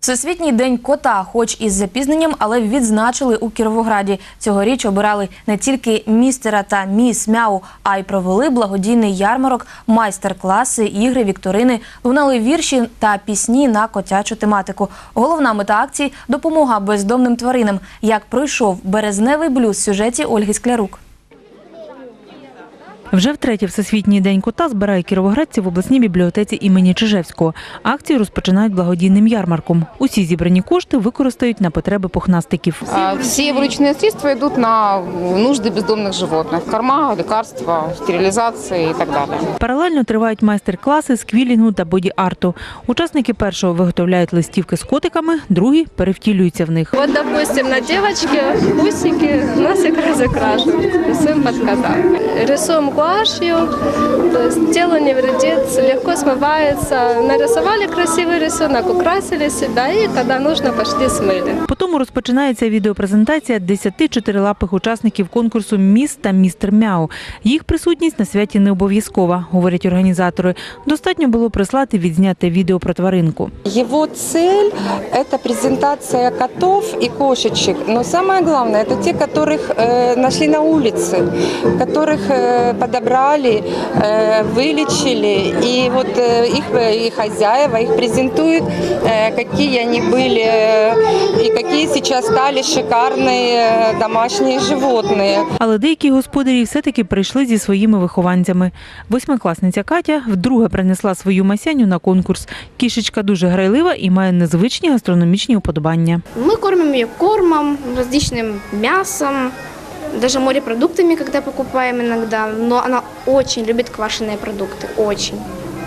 Всесвітній день кота, хоч із запізненням, але відзначили у Кіровограді. Цьогоріч обирали не тільки містера та міс Мяу, а й провели благодійний ярмарок, майстер-класи, ігри, вікторини, лунали вірші та пісні на котячу тематику. Головна мета акції допомога бездомним тваринам. Як пройшов березневий блюз сюжеті Ольги Склярук. Вже втретє Всесвітній день кота збирає кіровоградці в обласній бібліотеці імені Чижевського. Акцію розпочинають благодійним ярмарком. Усі зібрані кошти використають на потреби пухнастиків. А, Все вырученные средства идут на нужды бездомных животных. Корма, лекарства, стерилизация и так далее. Паралельно тривають майстер-класи з квілінгу та боді-арту. Учасники першого виготовляють листівки з котиками, другі перевтілюються в них. Вот, допустим, на девочке усики носик разукрашивают, рисуем под кота. Рисуем гуашью, то есть тело не вредит, легко смывается. Нарисовали красивый рисунок, украсили себя и когда нужно, пошли смыли. Потім розпочинається відеопрезентація 10 чотирилапих учасників конкурсу Міс та містер Мяу. Їх присутність на святі не обов'язкова, говорять організатори. Достатньо було прислати відзняте відео про тваринку. Его цель – это презентация котов и кошечек. Но самое главное – это те, которых э, нашли на улице, которых э, подобрали, э, вылечили. И вот э, их, э, и хозяева их презентуют, э, какие они были э, и какие сейчас стали шикарные э, домашние животные. Але деякі господарі все-таки прийшли зі своїми вихованцями. Восьмикласниця Катя вдруге принесла свою масяню на конкурс. Кішечка дуже грайлива і має незвичні гастрономічні уподобання. Мы кормим ее кормом, различным мясом, даже морепродуктами, когда покупаем иногда. Но она очень любит квашеные продукты, очень.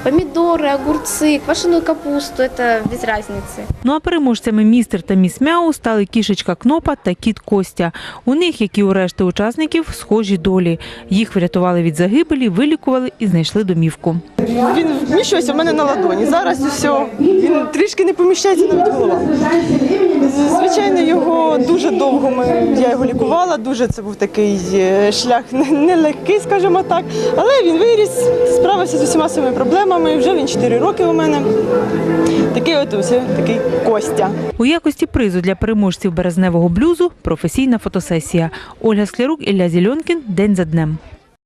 Помидоры, огурцы, квашеную капусту, это без разницы. Ну а переможцями містер та міс Мяу стали кішечка Кнопа та кіт Костя. У них, як і у решти учасників, схожі долі. Їх врятували від загибелі, вилікували і знайшли домівку. Він вміщується в мене на ладоні. Зараз все. Він трішки не поміщається навіть голова. Звичайно, його дуже довго ми, я його лікувала, дуже це був такий е, шлях не- нелегкий, скажімо так. Але він виріс, справився з усіма своїми проблемами. Вже він 4 роки у мене. Такий от ось такий Костя. У якості призу для переможців березневого блюзу професійна фотосесія. Ольга Склярук, Ілля Зільонкін. День за днем.